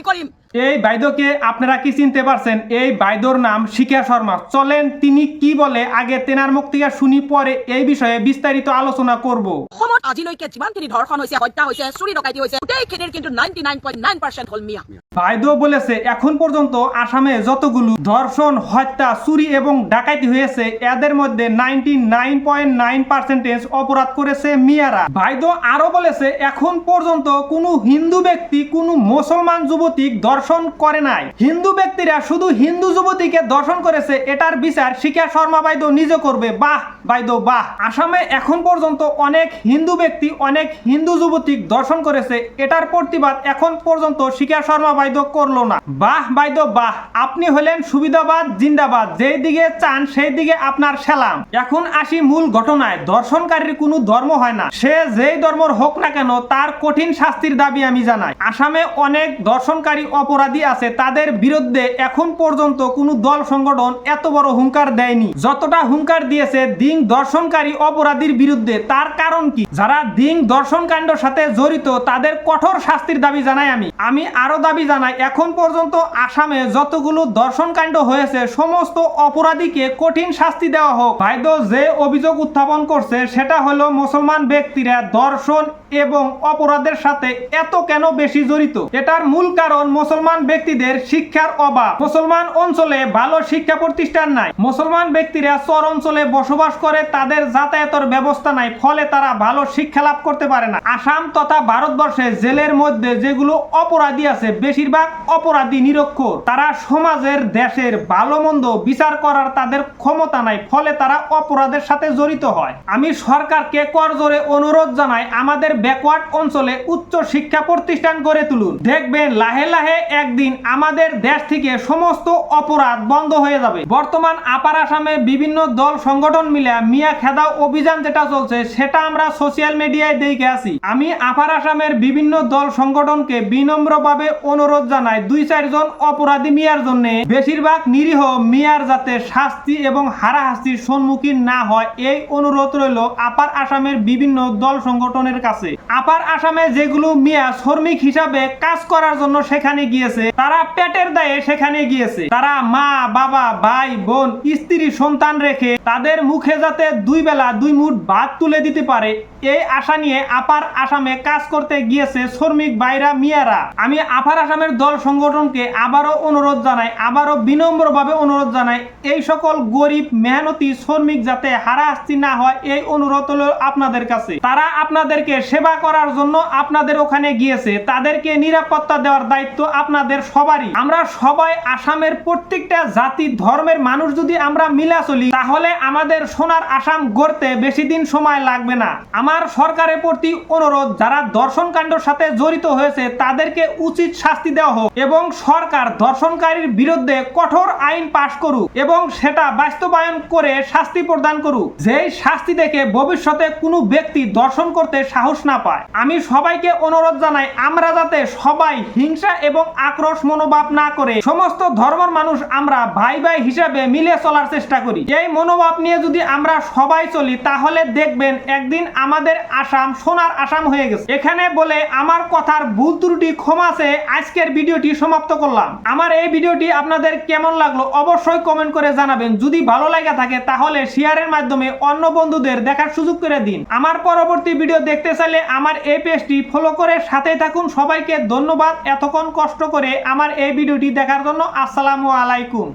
গুলি করিম এই বাইদকে আপনারা কি চিনতে পারছেন? এই বাইদর নাম শিখা শর্মা। চলেন তিনি কি বলে আগে তেনার মুখ থেকে শুনি পরে এই বিষয়ে বিস্তারিত আলোচনা করব। অসমত আজিলৈকে যিমানখিনি ধৰ্ষণ হৈছে হত্যা হৈছে চুৰি ডকাইতি হৈছে গোটেইখিনিৰ কিন্তু ninety nine point nine percent হ'ল মিয়া। বাইদ বলেছে এখন পর্যন্ত আসামে যতগুলো ধর্ষণ হত্যা চুরি এবং ডাকাতি হয়েছে এদের মধ্যে ninety nine point nine percentage অপরাধ করেছে মিয়ারা। বাইদ আরও বলেছে এখন পর্যন্ত কোনো হিন্দু ব্যক্তি কোনো মুসলমান যুবতীক দর্শন করে নাই। হিন্দু ব্যক্তিরা শুধু হিন্দু যুবতীকে দর্শন করেছে, এটার বিচার শিখা শর্মা বাইদ নিজে করবে। বাহ বাইদ বাহ। আসামে এখন পর্যন্ত অনেক হিন্দু ব্যক্তি, অনেক হিন্দু যুবতীক দর্শন করেছে, এটার প্রতিবাদ এখন পর্যন্ত শিখা শর্মা বাইদ করল না। বাহ বাইদ বাহ। আপনি হলেন সুবিধাবাদ, জিন্দাবাদ। যেই দিকে চান, সেই দিকে আপনার সালাম। এখন আসি মূল ঘটনায়। দর্শনকারীর কোনো ধর্ম হয় না। সে যেই ধর্মর হোক না কেন, তার কঠিন শাস্তির দাবি আমি জানাই। আসামে অনেক দর্শনকারী অপরাধী আছে, তাদের বিরুদ্ধে এখন পর্যন্ত কোনো দল সংগঠন এত বড় হুঙ্কার দেয়নি। যতটা হুঙ্কার দিয়েছে দিন দর্শনকারী অপরাধীর বিরুদ্ধে, তার কারণ কি? যারা দিন দর্শন কাণ্ডের সাথে জড়িত, তাদের কঠোর শাস্তির দাবি জানাই আমি। আমি আরও দাবি জানাই, এখন পর্যন্ত আসামে যতগুলো দর্শন কাণ্ড হয়েছে, সমস্ত অপরাধীকে কঠিন শাস্তি দেওয়া হোক। ভাইদ যে অভিযোগ উত্থাপন করছে, সেটা হলো মুসলমান ব্যক্তিরা দর্শন এবং অপরাধের সাথে এত কেন বেশি জড়িত? এটার মূল কারণ মুসলমান ব্যক্তিদের শিক্ষার অভাব। মুসলমান অঞ্চলে ভালো শিক্ষা প্রতিষ্ঠান নাই। মুসলমান ব্যক্তিরা চর অঞ্চলে বসবাস করে, তাদের যাতায়াতের ব্যবস্থা নাই, ফলে তারা ভালো শিক্ষা লাভ করতে পারে না। আসাম তথা ভারতবর্ষে জেলের মধ্যে যেগুলো অপরাধী আছে, বেশিরভাগ অপরাধী নিরক্ষর। তারা সমাজের দেশের ভালো মন্দ বিচার করার তাদের ক্ষমতা নাই, ফলে তারা অপরাধের সাথে জড়িত হয়। আমি সরকারকে করজোরে অনুরোধ জানাই, আমাদের ব্যাকওয়ার্ড অঞ্চলে উচ্চ শিক্ষা প্রতিষ্ঠান গড়ে তুলুন। দেখবেন লাহে লাহে একদিন আমাদের দেশ থেকে সমস্ত অপরাধ বন্ধ হয়ে যাবে। বর্তমান আপার আসামে বিভিন্ন দল সংগঠন মিলে মিয়া খেদা অভিযান যেটা চলছে, সেটা আমরা সোশ্যাল মিডিয়ায় দেখে আছি আমি আপার আসামের বিভিন্ন দল সংগঠনকে বিনম্রভাবে অনুরোধ জানাই, দুই চারজন অপরাধী মিয়ার জন্য। বেশিরভাগ নিরীহ মিয়ার যাতে শাস্তি এবং হারাহাস্তির সম্মুখীন না হয়, এই অনুরোধ রইল আপার আসামের বিভিন্ন দল সংগঠনের কাছে। আপার আসামে যেগুলো মিয়া শ্রমিক হিসাবে কাজ করার জন্য সেখানে গিয়েছে, তারা পেটের দায়ে সেখানে গিয়েছে। তারা মা, বাবা, ভাই, বোন, স্ত্রী, সন্তান রেখে তাদের মুখে যাতে দুই বেলা দুই মুঠ ভাত তুলে দিতে পারে, এই আশা নিয়ে আপার আসামে কাজ করতে গিয়েছে শ্রমিক বাইরা মিয়ারা। আমি আপার আসামের দল সংগঠনকে আবারও অনুরোধ জানাই, আবারও বিনম্রভাবে অনুরোধ জানাই, এই সকল গরিব, মেহনতি শ্রমিক যাতে হারাহাস্তি না হয়, এই অনুরোধ হলো আপনাদের কাছে। তারা আপনাদেরকে সেবা করার জন্য আপনাদের ওখানে গিয়েছে, তাদেরকে নিরাপত্তা দেওয়ার দায়িত্ব আপনাদের সবারই। আমরা সবাই আসামের প্রত্যেকটা জাতি, ধর্মের মানুষ যদি আমরা মিলা চলি, তাহলে আমাদের সোনার আসাম গড়তে বেশি দিন সময় লাগবে না। আমার সরকারের প্রতি অনুরোধ, যারা দর্শন কাণ্ডের সাথে জড়িত হয়েছে, তাদেরকে উচিত শাস্তি দেওয়া হোক এবং সরকার দর্শনকারীর বিরুদ্ধে কঠোর আইন পাশ করুক এবং সেটা বাস্তবায়ন করে শাস্তি প্রদান করুক। যেই শাস্তি দেখে ভবিষ্যতে কোনো ব্যক্তি দর্শন করতে সাহস না পায়। আমি সবাইকে অনুরোধ জানাই, আমরা যাতে সবাই হিংসা এবং আক্রোশ মনোভাব না করে সমস্ত ধর্মের মানুষ আমরা ভাই ভাই হিসাবে মিলে চলার চেষ্টা করি। এই মনোভাব নিয়ে যদি আমরা সবাই চলি, তাহলে দেখবেন একদিন আমাদের আসাম সোনার আসাম হয়ে গেছে। এখানে বলে আমার কথার ভুল ত্রুটি ক্ষমা চেয়ে আজকের ভিডিওটি সমাপ্ত করলাম। আমার এই ভিডিওটি আপনাদের কেমন লাগল অবশ্যই কমেন্ট করে জানাবেন। যদি ভালো লাগে থাকে, তাহলে শেয়ারের মাধ্যমে অন্য বন্ধুদের দেখার সুযোগ করে দিন। আমার পরবর্তী ভিডিও দেখতে চাইলে আমার এই পেজটি ফলো করে সাথে থাকুন। সবাইকে ধন্যবাদ। এতক্ষণ কষ্ট করে আমার এই ভিডিওটি দেখার জন্য আসসালামু আলাইকুম।